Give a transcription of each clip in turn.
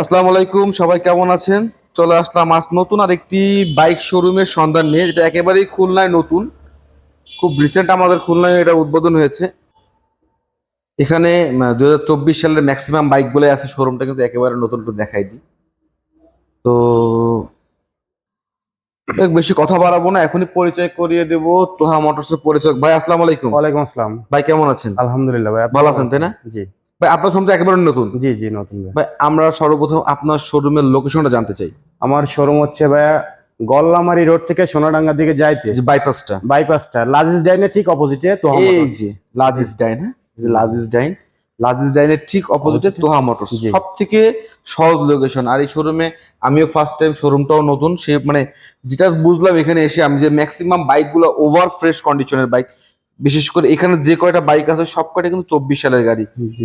আসসালামু আলাইকুম সবাই কেমন আছেন? চলে আসলাম আজ নতুন আর একটি বাইক শোরুমের সন্ধান নিয়ে যেটা একেবারেই খুলনায় নতুন। খুব রিসেন্ট আমাদের খুলনায় এটা উদ্বোধন হয়েছে। এখানে দু হাজার চব্বিশ সালের ম্যাক্সিমাম বাইকগুলো আছে শোরুমটা কিন্তু একেবারে নতুন করে দেখাই দিই। তো বেশি কথা বাড়াবো না এখনই পরিচয় করিয়ে দেবো তোহা মোটরসের পরিচয় ভাই আসসালামু আলাইকুম। ওয়ালাইকুম আসসালাম। ভাই কেমন আছেন? আলহামদুলিল্লাহ ভাই ভালো আছেন, তাই না? জি। ভাই আপনার শোরুম তো একেবারে নতুন। জি জি নতুন ভাই। আমরা সর্বপ্রথম আপনার শোরুমের লোকেশনটা জানতে চাই। আমার শোরুম হচ্ছে ভাইয়া গল্লামারি রোড থেকে সোনাডাঙ্গার দিকে যাইতে। বাইপাসটা বাইপাসটা লাজিস ডাইনের ঠিক অপোজিটে তো এই যে লাজিস ডাইন হ্যাঁ লাজিস ডাইন লাজিস ডাইনের ঠিক অপোজিটে? তোহা মোটরস সব থেকে সহজ লোকেশন আর এই শোরুমে আমিও ফার্স্ট টাইম শোরুমটাও নতুন। সে মানে যেটা বুঝলাম এখানে এসে আমি যে ম্যাক্সিমাম বাইকগুলো ওভার ফ্রেশ কন্ডিশনের বাইক বিশেষ করে এখানে যে কয়টা বাইক আছে সব কয়টা কিন্তু চব্বিশ সালের গাড়ি।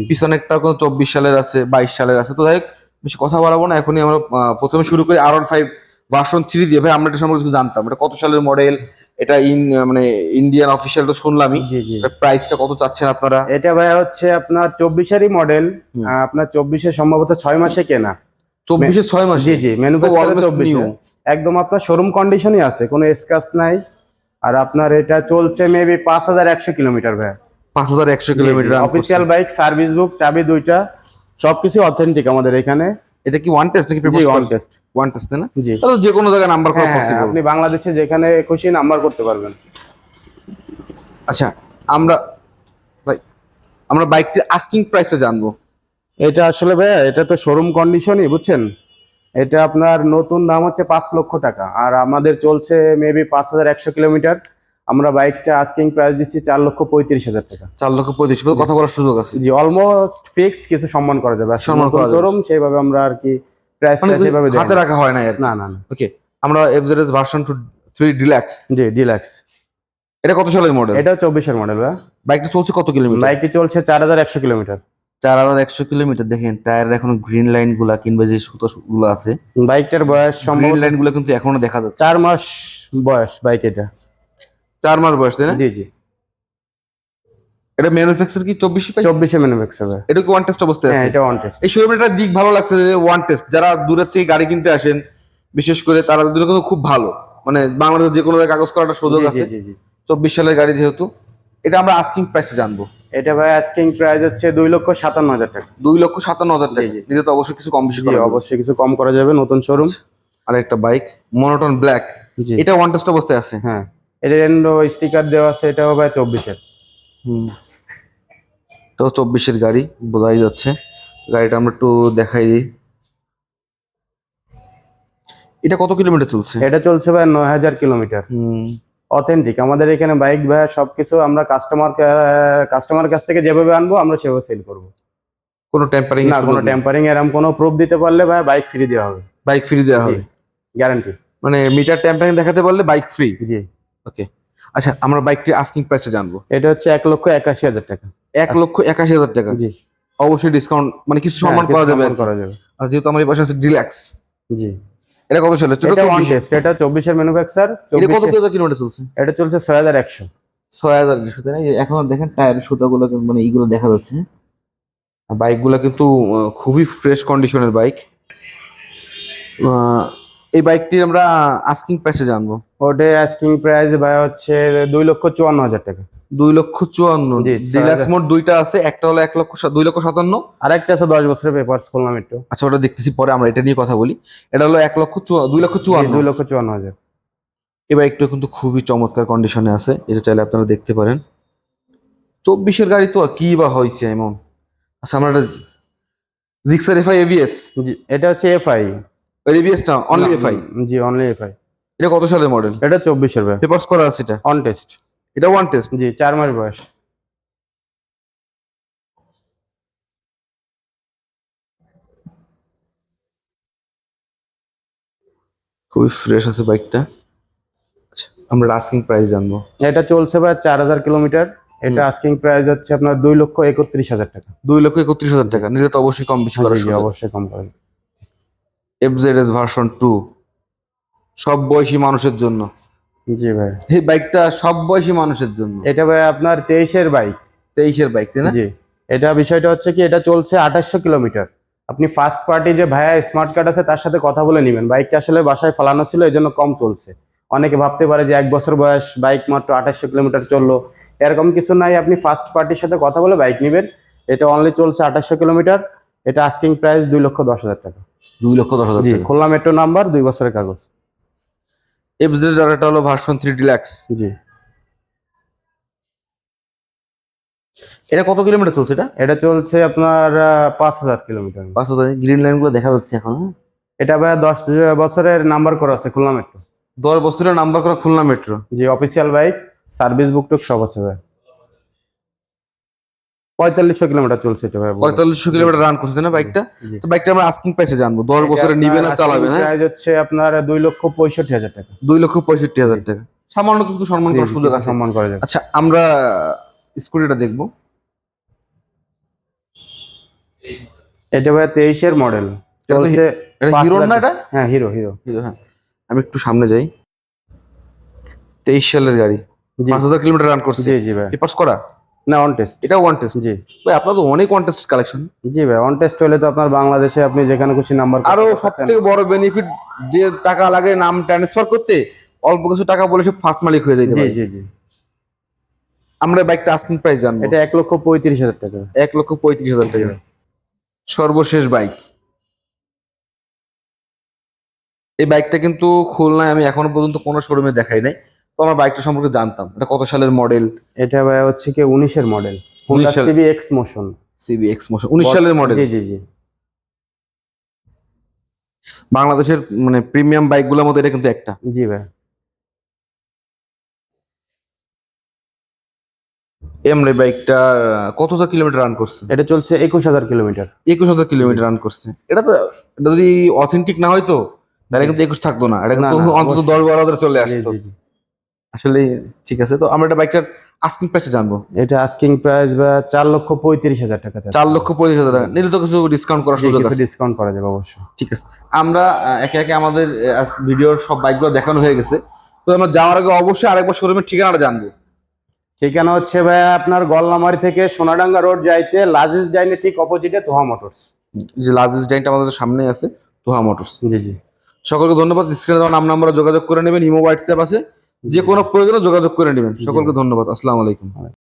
পিছনে একটা কিন্তু চব্বিশ সালের আছে বাইশ সালের আছে। তো যাই হোক, বেশি কথা বাড়াবো না এখনই আমরা প্রথমে শুরু করি আর ফাইভ ভার্সন থ্রি দিয়ে। ভাই আমরা এটা সম্পর্কে কিছু জানতাম। এটা কত সালের মডেল এটা ইন মানে ইন্ডিয়ান অফিসিয়াল তো শুনলামই। প্রাইসটা কত চাচ্ছেন আপনারা? এটা ভাইয়া হচ্ছে আপনার চব্বিশেরই মডেল আপনার চব্বিশে সম্ভবত ছয় মাসে কেনা। চব্বিশে ছয় মাস? জি জি ম্যানুফ্যাকচার চব্বিশে। একদম আপনার শোরুম কন্ডিশনই আছে কোনো স্কাচ নাই। আর আপনার এটা চলছে মেবি পাঁচ হাজার একশো কিলোমিটার ভাইয়া। পাঁচ হাজার একশো kilometre official bike service book চাবি দুইটা সবকিছু অথেন্টিক আমাদের এখানে। এটা কি ওয়ান টেস্ট নাকি ওয়ান টেস্ট ওয়ান টেস্ট না? জি। তাহলে যে কোনো জায়গায় নাম্বার করা হ্যাঁ, হ্যাঁ, পসিবল আপনি বাংলাদেশে যেখানে খুশি নাম্বার করতে পারবেন। আচ্ছা আমরা ভাই আমরা বাইকটির আস্কিং প্রাইসটা জানব। এটা আসলে ভাইয়া এটা তো শোরুম কন্ডিশনই বুঝছেন? এটা আপনার নতুন দাম হচ্ছে পাঁচ লক্ষ টাকা। আর আমাদের চলছে মেবি পাঁচ হাজার একশো কিলোমিটার। আমরা বাইকটা আস্কিং প্রাইস দিচ্ছি চার লক্ষ পঁয়ত্রিশ হাজার টাকা। চার লক্ষ পঁয়ত্রিশ কথা বলার সুযোগ আছে। জি অলমোস্ট ফিক্সড কিছু সম্মান করা যাবে। সম্মান করা। শোরুম সেইভাবে আমরা আর কি প্রাইস মানে সেইভাবে হাতে রাখা হয় না না না না। ওকে আমরা FZS version two three deluxe জি ডিলাক্স এটা কত সালের মডেল এটাও চব্বিশের মডেল ভাই বাইকটা চলছে কত কিলোমিটার? বাইকটি চলছে চার হাজার একশো কিলোমিটার। চার হাজার একশো কিলোমিটার দেখেন টায়ারের এখনও গ্রিন লাইনগুলা কিংবা যে সুতো গুলো আছে বাইকটার বয়স গ্রিন লাইনগুলো কিন্তু এখনও দেখা যাচ্ছে। চার মাস বয়স বাইক এটা। চার মাস বয়স তাই না? জি জি। এটা ম্যানুফ্যাকচার কি চব্বিশে পাই চব্বিশে ম্যানুফ্যাকচার এটা কি ওয়ান টেস্ট অবস্থায় হ্যাঁ আছে? এটা ওয়ান টেস্ট এই শোরুমের একটা দিক ভালো লাগছে যে ওয়ান টেস্ট যারা দূরের থেকে গাড়ি কিনতে আসেন বিশেষ করে তারা জন্য কিন্তু খুব ভালো। মানে বাংলাদেশ যে কোনো কাগজ করাটা সুযোগ আছে। চব্বিশ সালের গাড়ি যেহেতু এটা আমরা আস্কিং প্রাইসটা জানব। এটা ভাই আস্কিং প্রাইস হচ্ছে দুই লক্ষ সাতান্ন হাজার টাকা। দুই লক্ষ সাতান্ন হাজার টাকা। এটা তো অবশ্যই কিছু কম বেশি করা অবশ্যই কিছু কম করা যাবে নতুন শোরুম আর একটা বাইক মনোটন ব্ল্যাক এটা ওয়ান টেস্ট অবস্থায় আছে? হ্যাঁ। এটা এন্ডো স্টিকার দেওয়া আছে এটাও ভাই চব্বিশের। হুম। তো চব্বিশের গাড়ি বোঝাই যাচ্ছে। গাড়িটা আমরা একটু দেখাই দিই। এটা কত কিলোমিটার চলছে? এটা চলছে ভাই নয় হাজার কিলোমিটার হুম। অথেন্টিক আমাদের এখানে বাইক ভাই সবকিছু আমরা কাস্টমার কাস্টমার কাছ থেকে যেভাবে আনব আমরা সেভাবে সেল করব। কোনো টেম্পারিং না কোনো টেম্পারিং এরকম কোনো প্রুফ দিতে পারলে ভাই বাইক ফ্রি দেওয়া হবে। বাইক ফ্রি দেওয়া হবে? গ্যারান্টি মানে মিটার টেম্পারিং দেখাতে পারলে বাইক ফ্রি জি। ওকে আচ্ছা আমরা বাইকটি আস্কিং প্রাইসে জানব। এটা হচ্ছে এক লক্ষ একাশি হাজার টাকা। এক লক্ষ একাশি হাজার টাকা? জি। অবশ্যই ডিসকাউন্ট মানে কিছু সম্মান হ্যাঁ, করা যাবে সম্মান করা যাবে। আর যেহেতু আমার এই পাশে আছে ডিলাক্স জি। এটা কত চলে? এটা ওয়ান টেস্ট এটা চব্বিশের ম্যানুফ্যাকচার এটা কত কিলোমিটার চলছে? এটা চলছে ছয় হাজার একশো। ছয় হাজার এখন দেখেন টায়ারের সুতাগুলো মানে এইগুলো দেখা যাচ্ছে। বাইকগুলো কিন্তু খুবই ফ্রেশ কন্ডিশনের বাইক এই বাইকটি আমরা আস্কিং প্রাইসে জানব। ওটা আস্কিং প্রাইস ভাই হচ্ছে দুই লক্ষ চুয়ান্ন হাজার টাকা। দুই লক্ষ চুয়ান্ন। ডিলাক্স মোড দুইটা আছে একটা হলো এক লক্ষ দুই লক্ষ সাতান্ন। আরেকটা আছে দশ বছরের পেপার খুললাম একটু। আচ্ছা ওটা দেখতেছি পরে আমরা এটা নিয়ে কথা বলি। এটা হলো এক লক্ষ দুই লক্ষ চুয়ান্ন। দুই লক্ষ চুয়ান্ন হাজার। এই বাইকটা কিন্তু খুবই চমৎকার কন্ডিশনে আছে এটা চাইলে আপনারা দেখতে পারেন। চব্বিশের গাড়ি তো আর কি বা হয়েছে এমন? আচ্ছা আমরা জিক্সার এফআই এবিএস জি এটা হচ্ছে এফআই এবিএসটা অনলি এফআই জি অনলি এফআই এটা কত সালের মডেল এটা চব্বিশের পেপারস করা আছে এটা? অন টেস্ট এটা ওয়ান টেস্ট জি চার মাস বয়স। খুবই ফ্রেশ আছে বাইকটা আচ্ছা আমরা আস্কিং প্রাইস জানব। এটা চলছে ভাই চার হাজার কিলোমিটার। এটা আস্কিং প্রাইস হচ্ছে আপনার দুই লক্ষ একত্রিশ হাজার টাকা। দুই লক্ষ একত্রিশ হাজার টাকা নিলে তো অবশ্যই কম বেশি অবশ্যই কম পাবেন এফজেডএস ভার্সন টু সব বয়সী মানুষের জন্য। জি ভাই। এই বাইকটা সব বয়সী মানুষের জন্য। এটা ভাই আপনার তেইশের বাইক। তেইশের বাইক তাই না? জি। এটা বিষয়টা হচ্ছে কি এটা চলছে আঠাশশো কিলোমিটার। আপনি ফার্স্ট পার্টি যে ভাইয়া স্মার্ট কার্ড আছে তার সাথে কথা বলে নেবেন। বাইকটা আসলে বাসায় ফালানো ছিল এই জন্য কম চলছে। অনেকে ভাবতে পারে যে এক বছর বয়স বাইক মাত্র আঠাশশো কিলোমিটার চলল। এরকম কিছু নাই আপনি ফার্স্ট পার্টির সাথে কথা বলে বাইক নেবেন। এটা অনলি চলছে আঠাশশো কিলোমিটার। এটা আস্কিং প্রাইস দুই লক্ষ দশ হাজার টাকা। দুই লক্ষ দশ হাজার খুলনা মেট্রো নাম্বার দুই বছরের কাগজ। এফজেড ডাটাটা হলো ভার্সন থ্রি ডিলাক্স জি। এটা কত কিলোমিটার চলছে এটা? এটা চলছে আপনার পাঁচ হাজার কিলোমিটার পাঁচ হাজার গ্রিন লাইনগুলো দেখা যাচ্ছে এখন হ্যাঁ? এটা ভাই দশ বছরের নাম্বার করা আছে খুলনা মেট্রো দশ বছরের নাম্বার করা খুলনা মেট্রো জি অফিসিয়াল বাইক সার্ভিস বুক টুক সব আছে ভাই পঁয়তাল্লিশশো কিলোমিটার চলছে এটা ভাই পঁয়তাল্লিশশো কিলোমিটার রান করছে না বাইকটা তো বাইকটা আমরা আস্কিং প্রাইসে জানব। দশ বছরে নিবে না চালাবে না? প্রাইস হচ্ছে আপনার দুই লক্ষ পঁয়ষট্টি হাজার টাকা। দুই লক্ষ পঁয়ষট্টি হাজার টাকা। সামান্য কিছু সম্মান করার সুযোগ আছে। সম্মান করা আচ্ছা আমরা স্কুটিটা দেখব। এটা ভাই তেইশের মডেল চলছে এটা না এটা? হ্যাঁ হিরো হিরো হিরো হ্যাঁ। আমি একটু সামনে যাই। তেইশ সালের গাড়ি। পাঁচ হাজার কিলোমিটার রান করছে। জি জি ভাই। পেপার্স করা? না অন টেস্ট এটা ওয়ান টেস্ট জি। ভাই আপনার তো অনেক ওয়ান টেস্টেড কালেকশন জি ভাই অন টেস্ট হলে তো আপনার বাংলাদেশে আপনি যেখানে খুশি নাম্বার আরও সব থেকে বড় বেনিফিট দিয়ে টাকা লাগে নাম ট্রান্সফার করতে অল্প কিছু টাকা বলে সব ফার্স্ট মালিক হয়ে জি পারে। জি জি। আমরা বাইকটা আস্কিং প্রাইস জানব। এটা এক লক্ষ পঁয়ত্রিশ হাজার টাকা। এক লক্ষ পঁয়ত্রিশ হাজার টাকা। সর্বশেষ বাইক এই বাইকটা কিন্তু খুলনায় আমি এখনও পর্যন্ত কোনো শোরুমে দেখাই নাই। তো আমার বাইকটা সম্পর্কে জানতাম। এটা কত সালের মডেল এটা ভাই হচ্ছে কি উনিশের model 19 CB X motion CB X motion উনিশ সালের মডেল জি জি জি। বাংলাদেশের মানে প্রিমিয়াম বাইকগুলোর মধ্যে এটা কিন্তু একটা। জি ভাই। এমরে বাইকটা কত হাজার কিলোমিটার রান করছে? এটা চলছে একুশ হাজার কিলোমিটার একুশ হাজার কিলোমিটার রান করছে। এটা তো এটা যদি অথেন্টিক না হয়তো তাহলে কিন্তু একুশ থাকতো না। এটা কিন্তু অন্তত। দশ বারো হাজার চলে আসতো। আসলে ঠিক আছে। তো আমরা এটা বাইকটার আস্কিং প্রাইসটা জানব। এটা আস্কিং প্রাইস বা চার লক্ষ পঁয়ত্রিশ হাজার টাকা। চার লক্ষ পঁচিশ হাজার টাকা। নিলে তো কিছু ডিসকাউন্ট করার জি, সুযোগ আছে। ডিসকাউন্ট করা যাবে অবশ্যই। ঠিক আছে। আমরা একে একে আমাদের ভিডিওর সব বাইকগুলো দেখানো হয়ে গেছে। তো আমরা যাওয়ার আগে অবশ্যই আরেকবার শোরুমের ঠিকানাটা জানব। ঠিকানা হচ্ছে ভাই আপনার গলনামারি থেকে সোনাডাঙ্গা রোড যাইতে লাজিস ডাইনে ঠিক অপোজিটে তোহা মোটরস। যে লার্জেস্ট ডাইনটা আমাদের সামনে আছে তোহা মোটরস। জি জি। সকলকে ধন্যবাদ। স্ক্রিনে দেওয়া নাম নাম্বারে যোগাযোগ করে নেবেন। ইমো হোয়াটসঅ্যাপ আছে। যে কোনো প্রয়োজনে যোগাযোগ করে নেবেন। সকলকে ধন্যবাদ। আসসালামু আলাইকুম।